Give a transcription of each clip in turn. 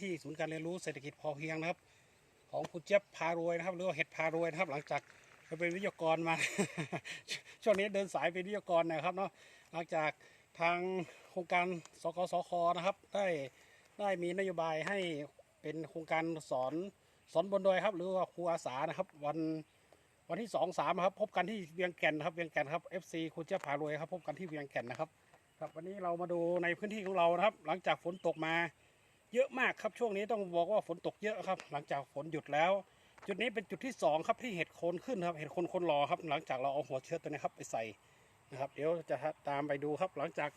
ที่ศูนย์การเรียนรู้เศรษฐกิจพอเพียงนะครับ ของคุณเจี๊ยบพารวยนะครับ หรือว่าเห็ดพารวยนะครับ หลังจากเป็นวิทยากรมา ช่วงนี้เดินสายเป็นวิทยากรนะครับเนาะหลังจากทางโครงการสกสคนะครับ ได้ได้มีนโยบายให้เป็นโครงการสอนสอนบนดอยครับ หรือว่าครูอาสานะครับ วันวันที่สองสามครับ พบกันที่เวียงแก่นนะครับเวียงแก่นครับ FC คุณเจี๊ยบพารวยครับ พบกันที่เวียงแก่นนะครับ ครับวันนี้เรามาดูในพื้นที่ของเรานะครับ หลังจากฝนตกมา เยอะมากครับช่วงนี้ต้องบอกว่าฝนตกเยอะครับ หลังจากฝนหยุดแล้ว จุดนี้เป็นจุดที่สองครับที่เห็ดโคนขึ้นครับเห็ดโคนคนรอครับ หลังจากเราเอาหัวเชื้อตัวนี้ครับไปใส่นะครับ เดี๋ยวจะตามไปดูครับ หลังจาก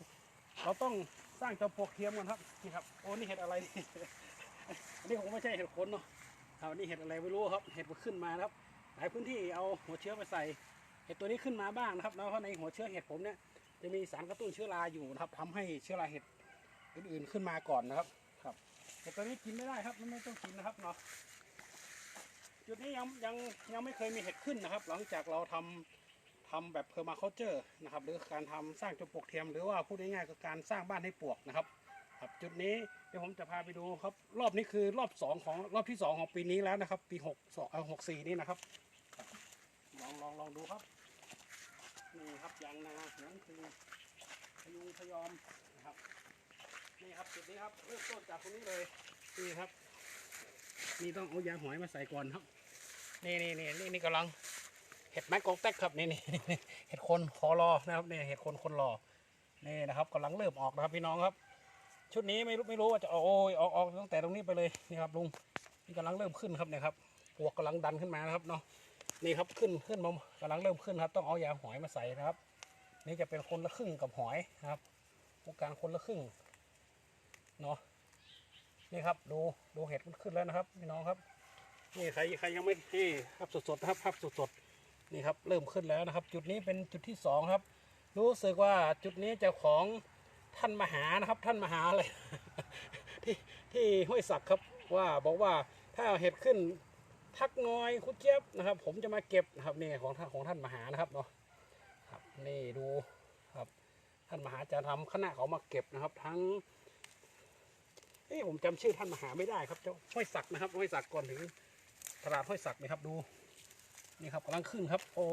เราต้องสร้างจอมปลวกเทียมกันครับนี่ครับโอ้นี่เห็ดอะไรอันนี้คงไม่ใช่เห็ดโคนเนาะครับอันนี้เห็ดอะไรไม่รู้ครับ เห็ดมันขึ้นมาครับหลายพื้นที่เอาหัวเชื้อไปใส่เห็ดตัวนี้ขึ้นมาบ้างนะครับแล้วเพราะในหัวเชื้อเห็ดผมเนี่ยจะมีสารกระตุ้นเชื้อราอยู่นะครับทำให้เชื้อราเห็ดอื่นๆขึ้นมาก่อนนะครับ แต่ตัวนี้กินไม่ได้ครับมันไม่ต้องกินนะครับเนาะจุดนี้ยังยังยังไม่เคยมีเห็ดขึ้นนะครับ หลังจากเราทำทำแบบเพอร์มาเคเจอร์นะครับหรือการทำสร้างจมปลวกเทียมหรือว่าพูดง่ายๆก็การสร้างบ้านให้ปลวกนะครับ ครับ จุดนี้เดี๋ยวผมจะพาไปดูครับ รอบนี้คือรอบสองของรอบที่สองของปีนี้แล้วนะครับ ปีหกสองหกสี่นี่นะครับครับ ลองลองลองดูครับนี่ครับยางนาหนังคือพยุงพยอมนะครับ นี่ครับจุดนี้ครับเริ่มต้นจากตรงนี้เลยนี่ครับ นี่ต้องเอายางหอยมาใส่ก่อนครับ นี่นี่นี่นี่นี่กำลังเห็ดไม้กองแตกครับนี่นี่นี่เห็ดคนคอรอนะครับนี่เห็ดคนคนรอนี่นะครับกำลังเริ่มออกนะครับพี่น้องครับ ชุดนี้ไม่รู้ไม่รู้ว่าจะเอาโอ้ยออกออกตั้งแต่ตรงนี้ไปเลยนี่ครับลุงนี่กำลังเริ่มขึ้นครับเนี่ยครับปวกกำลังดันขึ้นมานะครับเนาะนี่ครับขึ้นขึ้นมากำลังเริ่มขึ้นครับต้องเอายาหอยมาใส่นะครับ นี่จะเป็นคนละครึ่งกับหอยนะครับโครงการคนละครึ่ง เนาะนี่ครับดูดูเห็ดมันขึ้นแล้วนะครับพี่น้องครับ นี่ใครใครยังไม่นี่ภาพสดๆนะครับภาพสดๆนี่ครับเริ่มขึ้นแล้วนะครับ จุดนี้เป็นจุดที่สองครับ รู้สึกว่าจุดนี้จ้าของท่านมหานะครับ ท่านมหาเลยที่ที่ห้วยศักดิ์ครับว่าบอกว่าถ้าเห็ดขึ้นทักน้อยคุณเจี๊ยบนะครับ ผมจะมาเก็บนะครับนี่ของท่านของท่านมหานะครับเนาะครับนี่ดูครับ ท่านมหาจะทำคณะเขามาเก็บนะครับ ทั้ง เอ้ผมจำชื่อท่านมหาไม่ได้ครับเจ้าห้วยศักดิ์นะครับห้วยศักดิ์ก่อนถึงตลาดห้วยศักดิ์นะครับดูนี่ครับกำลังขึ้นครับ โอ้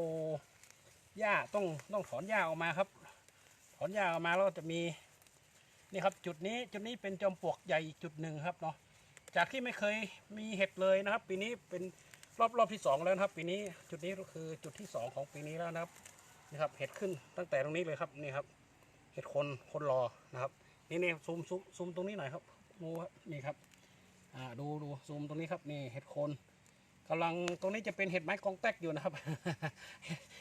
หญ้าต้องต้องถอนหญ้าออกมาครับ ถอนหญ้าออกมาแล้วจะมีนี่ครับจุดนี้จุดนี้เป็นจอมปลวกใหญ่จุดหนึ่งครับเนาะจากที่ไม่เคยมีเห็ดเลยนะครับ ปีนี้เป็นรอบรอบที่สองแล้วนะครับ ปีนี้จุดนี้ก็คือจุดที่สองของปีนี้แล้วนะครับนี่ครับเห็ดขึ้นตั้งแต่ตรงนี้เลยครับนี่ครับเห็ดคนคนรอนะครับนี่นี่ซูมซูมซูมตรงนี้หน่อยครับ ดูครับนี่ครับอ่าดูดูซูมตรงนี้ครับนี่เห็ดโคนกำลังตรงนี้จะเป็นเห็ดไม้กองแตกอยู่นะครับ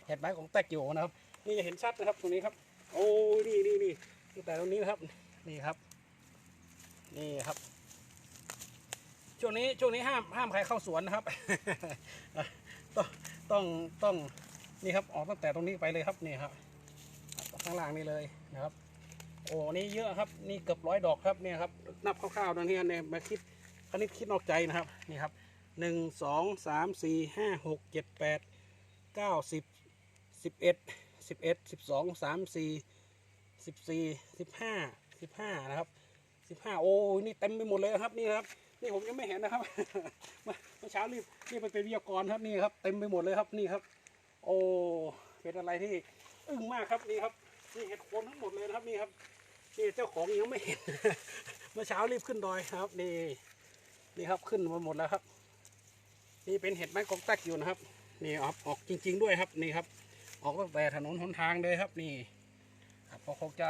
เห็ดไม้กองแตกอยู่นะครับ นี่จะเห็นชัดนะครับตรงนี้ครับ โอ้นี่นี่นี่ตั้งแต่ตรงนี้นะครับนี่ครับ นี่ครับช่วงนี้ช่วงนี้ห้ามห้ามใครเข้าสวนนะครับ ต้องต้องต้องนี่ครับออกตั้งแต่ตรงนี้ไปเลยครับนี่ครับข้างล่างนี่เลยนะครับ โอ้นี่เยอะครับ นี่เกือบร้อยดอกครับเนี่ยครับ นับคร่าวๆตรงนี้เนี่ยมาคิดคณิตคิดนอกใจนะครับ นี่ครับหนึ่งสองสามสี่ห้าหกเจ็ดแปดเก้าสิบสิบเอ็ดสิบเอ็ดสิบสองสามสี่สิบสี่สิบห้าสิบห้านะครับสิบห้าโอ้นี่เต็มไปหมดเลยครับนี่ครับนี่ผมยังไม่เห็นนะครับเมื่อเมื่อเช้ารีบรีบไปเป็นวิทยากรครับนี่ครับเต็มไปหมดเลยครับนี่ครับ โอ้เป็นอะไรที่อึ้งมากครับนี่ครับนี่เห็ดโคนทั้งหมดเลยนะครับนี่ครับ นี่เจ้าของยังไม่เห็น เมื่อเช้ารีบขึ้นดอยครับ นี่นี่ครับขึ้นมาหมดแล้วครับ นี่เป็นเห็ดไม้กอกแตกอยู่นะครับ นี่ออกออกจริง ๆ ด้วยครับนี่ครับ ออกตั้งแต่ถนนหนทางเลยครับ นี่ ครับก็คงจะ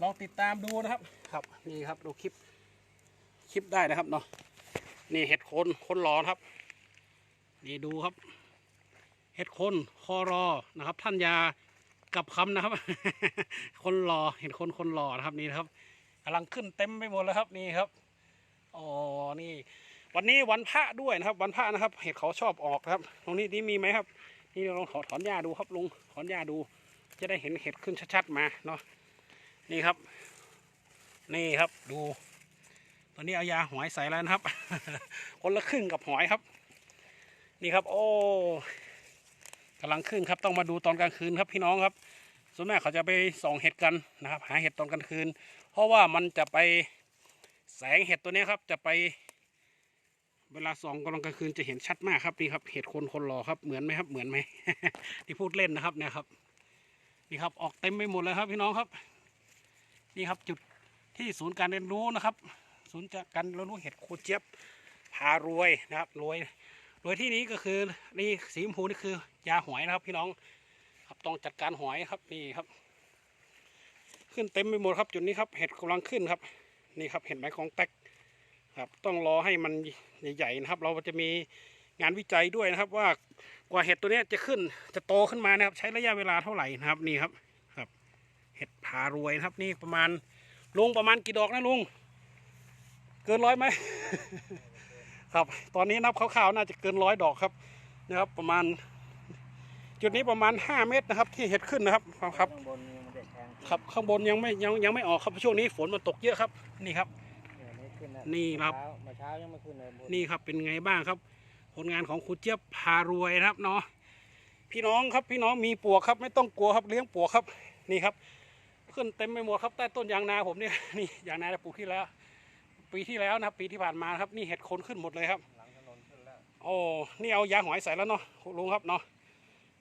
ลองติดตามดูนะครับ ครับ นี่ครับดูคลิปคลิปได้นะครับเนาะนี่เห็ดโคนคนรอนครับ นี่ดูครับ เห็ดโคนคอรอนะครับ ท่านยา กับคำนะครับ คนหล่อเห็นคนคนหล่อนะครับนี่นะครับกำลังขึ้นเต็มไปหมดแล้วครับนี่ครับอ๋อนี่ วันนี้วันพระด้วยนะครับ วันพระนะครับ เห็ดเขาชอบออกครับ ตรงนี้นี่มีไหมครับ นี่ลองถอถอนหญ้าดูครับลุงถอนหญ้าดู จะได้เห็นเห็ดขึ้นชัดๆมาเนาะนี่ครับ นี่ครับดูตอนนี้เอายาหอยใส่แล้วนะครับ คนละครึ่งกับหอยครับ นี่ครับ โอ้ กำลังขึ้นครับต้องมาดูตอนกลางคืนครับพี่น้องครับ ส่วนมากเขาจะไปส่องเห็ดกันนะครับ หาเห็ดตอนกลางคืน เพราะว่ามันจะไปแสงเห็ดตัวนี้ครับ จะไป เวลาส่องกลางกลางคืนจะเห็นชัดมากครับนี่ครับเห็ดคนคนรอครับเหมือนไหมครับเหมือนไหมที่พูดเล่นนะครับเนี่ยครับนี่ครับออกเต็มไปหมดเลยครับพี่น้องครับ นี่ครับจุดที่ศูนย์การเรียนรู้นะครับ ศูนย์การเรียนรู้เห็ดโคเจี๊ยบพารวยนะครับรวย รวยที่นี้ก็คือนี่สีชมพูนี่คือยาหอยนะครับ พี่น้องครับต้องจัดการหอยครับนี่ครับ ขึ้นเต็มไปหมดครับจุดนี้ครับ เห็ดกำลังขึ้นครับ นี่ครับเห็ดไหมของแตกครับ ต้องรอให้มันใหญ่ๆนะครับ เราจะมีงานวิจัยด้วยนะครับ ว่ากว่าเห็ดตัวนี้จะขึ้นจะโตขึ้นมานะครับ ใช้ระยะเวลาเท่าไหร่นะครับนี่ครับครับ เห็ดผารวยนะครับ นี่ประมาณลุงประมาณกี่ดอกนะลุงเกินร้อยไหม ครับ ตอนนี้นับคร่าวๆน่าจะเกินร้อยดอกครับนะครับ ประมาณ จุดนี้ประมาณ 5 เมตรนะครับ ที่เห็ดขึ้นนะครับครับ ข้างบนนี่มันเด็ดแทงครับข้างบนยังไม่ยังยังไม่ออกครับช่วงนี้ฝนมันตกเยอะครับ นี่ครับเนี่ยนี่ขึ้นแล้วนี่ครับ เช้าเมื่อเช้ายังไม่ขึ้นเลยบนี่ครับเป็นไงบ้างครับ ผลงานของครูเจี๊ยบพารวยนะครับเนาะพี่น้องครับพี่น้องมีปลวกครับ ไม่ต้องกลัวครับเลี้ยงปลวกครับ นี่ครับ ขึ้นเต็มไปหมดครับใต้ต้นยางนาผมเนี่ย นี่ยางนาปลูกที่แล้ว ปีที่แล้วนะครับ ปีที่ผ่านมาครับ นี่เห็ดโคนขึ้นหมดเลยครับหลังถนนขึ้นแล้วโอ้นี่เอายาหอยใส่แล้วเนาะลุงครับเนาะ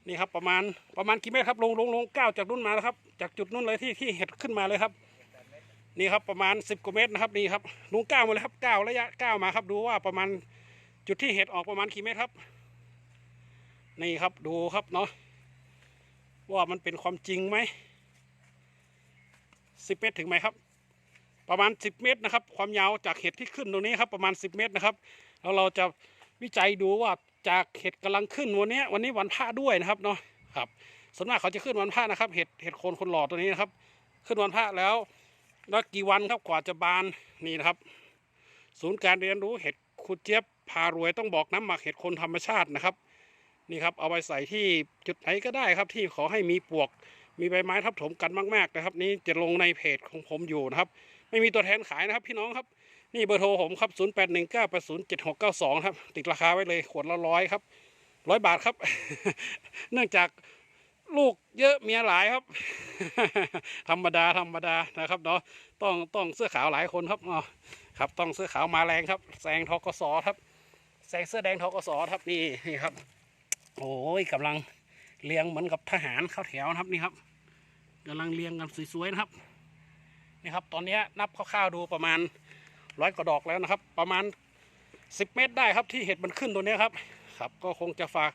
นี่ครับประมาณประมาณกี่เมตรครับลุงลุงลุงก้าวจากนู่นมาแล้วครับ จากจุดนู่นเลยที่ที่เห็ดขึ้นมาเลยครับ นี่ครับประมาณสิบกว่าเมตรนะครับนี่ครับลุงก้าวมาเลยครับก้าวระยะก้าวมาครับดูว่าประมาณจุดที่เห็ดออกประมาณกี่เมตรครับ นี่ครับดูครับเนาะว่ามันเป็นความจริงไหมสิบเมตรถึงไหมครับ ประมาณสิบเมตรนะครับ ความยาวจากเห็ดที่ขึ้นตรงนี้ครับประมาณสิบเมตรนะครับ แล้วเราจะวิจัยดูว่าจากเห็ดกำลังขึ้นวันนี้ วันนี้วันพระด้วยนะครับเนาะครับส่วนมากเขาจะขึ้นวันพระนะครับ เห็ดเห็ดโคนคนหล่อตัวนี้นะครับ ขึ้นวันพระแล้ว แล้วกี่วันครับกว่าจะบานนี่นะครับ ศูนย์การเรียนรู้เห็ดคุดเจี๊ยบพารวยต้องบอกน้ำหมักเห็ดคนธรรมชาตินะครับนี่ครับเอาไปใส่ที่จุดไหนก็ได้ครับ ที่ขอให้มีปวกมีใบไม้ทับถมกันมาก ๆ นะครับ นี่จะลงในเพจของผมอยู่นะครับ ไม่มีตัวแทนขายนะครับพี่น้องครับ นี่เบอร์โทรผมครับ 0 8 1 9 8 0 7 6 9 2 ครับ ติดราคาไว้เลยขวดละร้อยครับร้อยบาทครับ เนื่องจากลูกเยอะเมียหลายครับ ธรรมดาธรรมดานะครับเนาะต้องต้องเสื้อขาวหลายคนครับอ๋อครับต้องเสื้อขาวมาแรงครับแซงทกสครับแซงเสื้อแดงทกสครับนี่นี่ครับ โอ้ยกำลังเรียงเหมือนกับทหารเข้าแถวนะครับนี่ครับกำลังเรียงกันสวยๆนะครับ นี่ครับตอนนี้นับคร่าวๆดูประมาณร้อยกว่าดอกแล้วนะครับ ประมาณ 10 เมตรได้ครับที่เห็ดมันขึ้นตัวนี้ครับครับ ก็คงจะฝาก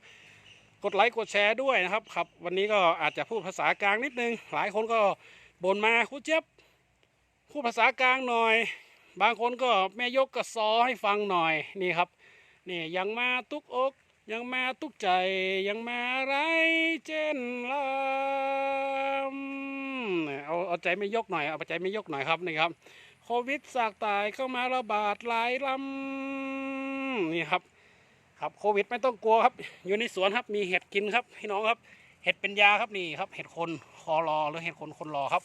กดไลค์กดแชร์ด้วยนะครับครับ วันนี้ก็อาจจะพูดภาษากลางนิดนึง หลายคนก็บ่นมาครูเจี๊ยบพูดภาษากลางหน่อย บางคนก็แม่ยกกระซอให้ฟังหน่อยนี่ครับนี่ยังมาตุกอก ยังมาตุกใจยังมาไรเจน เอาใจไม่ยกหน่อยเอาใจไม่ยกหน่อยครับนี่ครับโควิดสากตายเข้ามาระบาดหลายลำนี่ครับ ครับโควิดไม่ต้องกลัวครับ อยู่ในสวนครับมีเห็ดกินครับพี่น้องครับเห็ดเป็นยาครับนี่ครับเห็ดคนคอรอหรือเห็ดคนคนรอครับ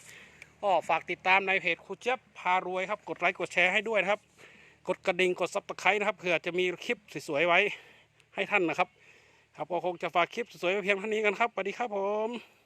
ก็ฝากติดตามในเพจครูเจี๊ยบพารวยครับ กดไลค์กดแชร์ให้ด้วยนะครับ กดกระดิ่งกดซับสไครต์นะครับเผื่อจะมีคลิปสวยๆไว้ให้ท่านนะครับ ครับก็คงจะฝากคลิปสวยๆเพียงเท่านี้กันครับสวัสดีครับผม